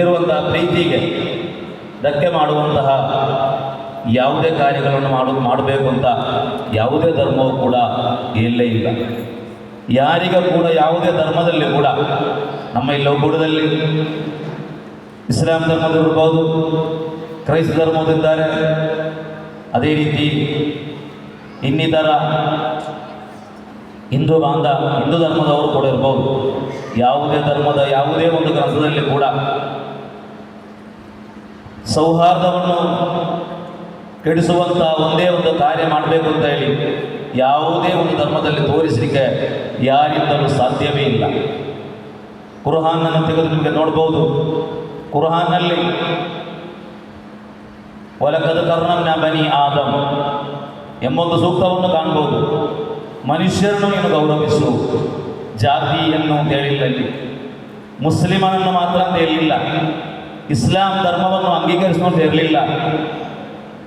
ಇರುವಂತಹ ಪ್ರೀತಿಗೆ ಧಕ್ಕೆ ಮಾಡುವಂತಹ ಯಾವುದೇ ಕಾರ್ಯಗಳನ್ನು ಮಾಡು, ಮಾಡಬೇಕು ಅಂತ ಯಾವುದೇ ಧರ್ಮವೂ ಕೂಡ ಎಲ್ಲೇ ಇಲ್ಲ. ಯಾರಿಗ ಕೂಡ ಯಾವುದೇ ಧರ್ಮದಲ್ಲಿ ಕೂಡ ನಮ್ಮ ಇಲ್ಲಿ ಒಗ್ಗೂಡದಲ್ಲಿ ಇಸ್ಲಾಂ ಧರ್ಮದಲ್ಲಿರ್ಬೋದು ಕ್ರೈಸ್ತ ಧರ್ಮದಿದ್ದಾರೆ ಅದೇ ರೀತಿ ಇನ್ನಿತರ ಹಿಂದೂ, ಬಾಂಧ, ಹಿಂದೂ ಧರ್ಮದವರು ಕೂಡ ಇರ್ಬೋದು. ಯಾವುದೇ ಧರ್ಮದ ಯಾವುದೇ ಒಂದು ಗ್ರಂಥದಲ್ಲಿ ಕೂಡ ಸೌಹಾರ್ದವನ್ನು ಕೆಡಿಸುವಂಥ ಒಂದೇ ಒಂದು ಕಾರ್ಯ ಮಾಡಬೇಕು ಅಂತ ಹೇಳಿ ಯಾವುದೇ ಒಂದು ಧರ್ಮದಲ್ಲಿ ತೋರಿಸಲಿಕ್ಕೆ ಯಾರಿಂದಲೂ ಸಾಧ್ಯವೇ ಇಲ್ಲ. ಕುರ್ಹಾನನ್ನು ತೆಗೆದು ನಿಮಗೆ ನೋಡ್ಬೋದು. ಕುರ್ಹಾನಲ್ಲಿ ಒಲಕದ ಕರ್ಣಂನ ಬನಿ ಆದಮ್ ಎಂಬೊಂದು ಸೂಕ್ತವನ್ನು ಕಾಣ್ಬೋದು. ಮನುಷ್ಯರನ್ನು ನೀನು ಗೌರವಿಸು, ಜಾತಿಯನ್ನು ಅಂತ ಹೇಳಿಲ್ಲ ಮುಸ್ಲಿಮನನ್ನು ಮಾತ್ರ ಅಂತ ಹೇಳಿಲ್ಲ. ಇಸ್ಲಾಂ ಧರ್ಮವನ್ನು ಅಂಗೀಕರಿಸಿಕೊಂಡು ಇರಲಿಲ್ಲ.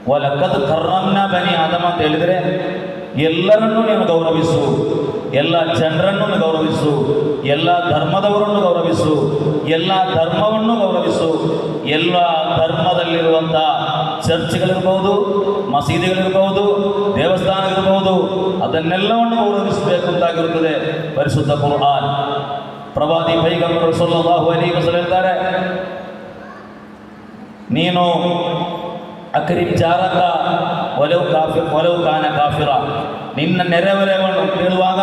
ಒಲಕದ ಕರ್ರನ್ನ ಬನಿ ಆದಮ ಅಂತ ಹೇಳಿದರೆ, ಎಲ್ಲರನ್ನೂ ನೀನು ಗೌರವಿಸು, ಎಲ್ಲ ಜನರನ್ನು ಗೌರವಿಸು, ಎಲ್ಲ ಧರ್ಮದವರನ್ನು ಗೌರವಿಸು, ಎಲ್ಲ ಧರ್ಮವನ್ನು ಗೌರವಿಸು. ಎಲ್ಲ ಧರ್ಮದಲ್ಲಿರುವಂಥ ಚರ್ಚ್ಗಳಿರ್ಬೋದು, ಮಸೀದಿಗಳಿರ್ಬೋದು, ದೇವಸ್ಥಾನಗಳಿರ್ಬೋದು, ಅದನ್ನೆಲ್ಲವನ್ನು ಗೌರವಿಸಬೇಕು ಅಂತಾಗಿರುತ್ತದೆ ಪರಿಶುದ್ಧ ಕುರ್ಆನ್. ಪ್ರವಾದಿ ಪೈಗಂಬರು ಸಲ್ಲಲ್ಲಾಹು ಅಲಿ ಹೇಳ್ತಾರೆ ನೀನು ಅಕ್ರಿ ಜಾರಕ ಒಲವು ಕಾಫಿ ಒಲವು ಕಾನ ಕಾಫಿರ. ನಿನ್ನ ನೆರೆಹೊರೆಗಳನ್ನು ಕೇಳುವಾಗ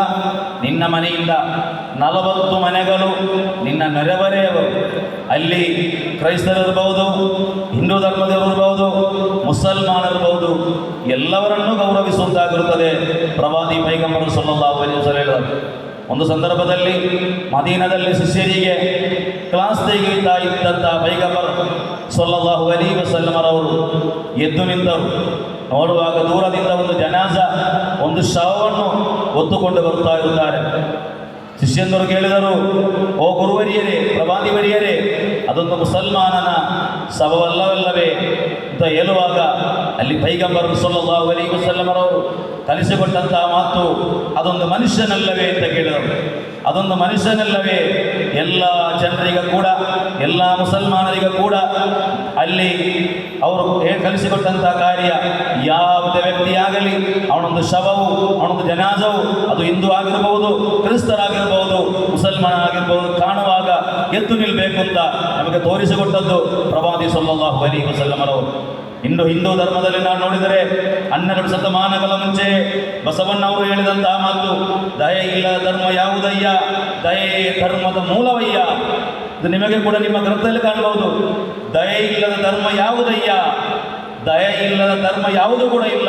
ನಿನ್ನ ಮನೆಯಿಂದ ನಲವತ್ತು ಮನೆಗಳು ನಿನ್ನ ನೆರೆಹೊರೆಯವರು ಅಲ್ಲಿ ಕ್ರೈಸ್ತರಿರ್ಬೋದು ಹಿಂದೂ ಧರ್ಮದವರಿರ್ಬೋದು ಮುಸಲ್ಮಾನರಿರ್ಬೋದು ಎಲ್ಲವರನ್ನೂ ಗೌರವಿಸುವಂತಾಗಿರುತ್ತದೆ. ಪ್ರವಾದಿ ಪೈಗಂಬರು ಸಲ್ಲಲ್ಲಾಹು ಅಲೈಹಿ ವಸಲ್ಲಂ ಹೇಳಿದರು. ಒಂದು ಸಂದರ್ಭದಲ್ಲಿ ಮದೀನದಲ್ಲಿ ಶಿಷ್ಯರಿಗೆ ಕ್ಲಾಸ್ ತೆಗೆಯುತ್ತಾ ಇದ್ದಂಥ ಪೈಗಂಬರ್ ಸೊಲ್ಲಲ್ಲಾಹು ಅಲಿ ವಸಲ್ಲಮರವರು ಎದ್ದು ನಿಂತರು. ನೋಡುವಾಗ ದೂರದಿಂದ ಒಂದು ಜನಾಜ, ಒಂದು ಶವವನ್ನು ಹೊತ್ತುಕೊಂಡು ಬರುತ್ತಾ ಇರುತ್ತಾರೆ. ಶಿಷ್ಯಂದರು ಕೇಳಿದರು, ಓ ಗುರುವರಿಯರೇ ಪ್ರಭಾದಿವರಿಯರೇ ಅದೊಂದು ಮುಸಲ್ಮಾನನ ಶವವಲ್ಲವಲ್ಲವೇ? ಅಂತ ಹೇಳುವಾಗ ಅಲ್ಲಿ ಪೈಗಂಬರ್ ಸೊಲ್ಲಲ್ಲಾಹು ಅಲಿ ವಸಲ್ಲಮರವರು ಕಲಿಸಿಕೊಟ್ಟಂತಹ ಮಾತು, ಅದೊಂದು ಮನುಷ್ಯನಲ್ಲವೇ ಅಂತ ಕೇಳಿದರು. ಅದೊಂದು ಮನುಷ್ಯನಲ್ಲವೇ, ಎಲ್ಲ ಜನರಿಗೂ ಕೂಡ, ಎಲ್ಲ ಮುಸಲ್ಮಾನರಿಗೂ ಕೂಡ, ಅಲ್ಲಿ ಅವರು ಕಲಿಸಿಕೊಟ್ಟಂತಹ ಕಾರ್ಯ ಯಾವುದೇ ವ್ಯಕ್ತಿಯಾಗಲಿ, ಅವನೊಂದು ಶವವು, ಅವನೊಂದು ಜನಾಜವು, ಅದು ಹಿಂದೂ ಆಗಿರಬಹುದು ಕ್ರಿಸ್ತರಾಗಿರಬಹುದು ಮುಸಲ್ಮಾನ ಆಗಿರಬಹುದು ಕಾಣುವಾಗ ಎದ್ದು ನಿಲ್ಲಬೇಕು ಅಂತ ನಮಗೆ ತೋರಿಸಿಕೊಟ್ಟದ್ದು ಪ್ರವಾದಿ ಸಲ್ಲಾಹು ಅಲಿ ವಸಲ್ಲಮರವರು ಇನ್ನು ಹಿಂದೂ ಧರ್ಮದಲ್ಲಿ ನಾವು ನೋಡಿದರೆ ಹನ್ನೆರಡು ಶತಮಾನಗಳ ಮುಂಚೆ ಬಸವಣ್ಣವರು ಹೇಳಿದಂತಹ ಮಾತು, ದಯೆ ಇಲ್ಲದ ಧರ್ಮ ಯಾವುದಯ್ಯ? ದಯೆ ಧರ್ಮದ ಮೂಲವಯ್ಯ? ಇದು ನಿಮಗೆ ಕೂಡ ನಿಮ್ಮ ಗ್ರಂಥದಲ್ಲಿ ಕಾಣಬಹುದು. ದಯೆ ಇಲ್ಲದ ಧರ್ಮ ಯಾವುದಯ್ಯ? ದಯೆ ಇಲ್ಲದ ಧರ್ಮ ಯಾವುದು ಕೂಡ ಇಲ್ಲ.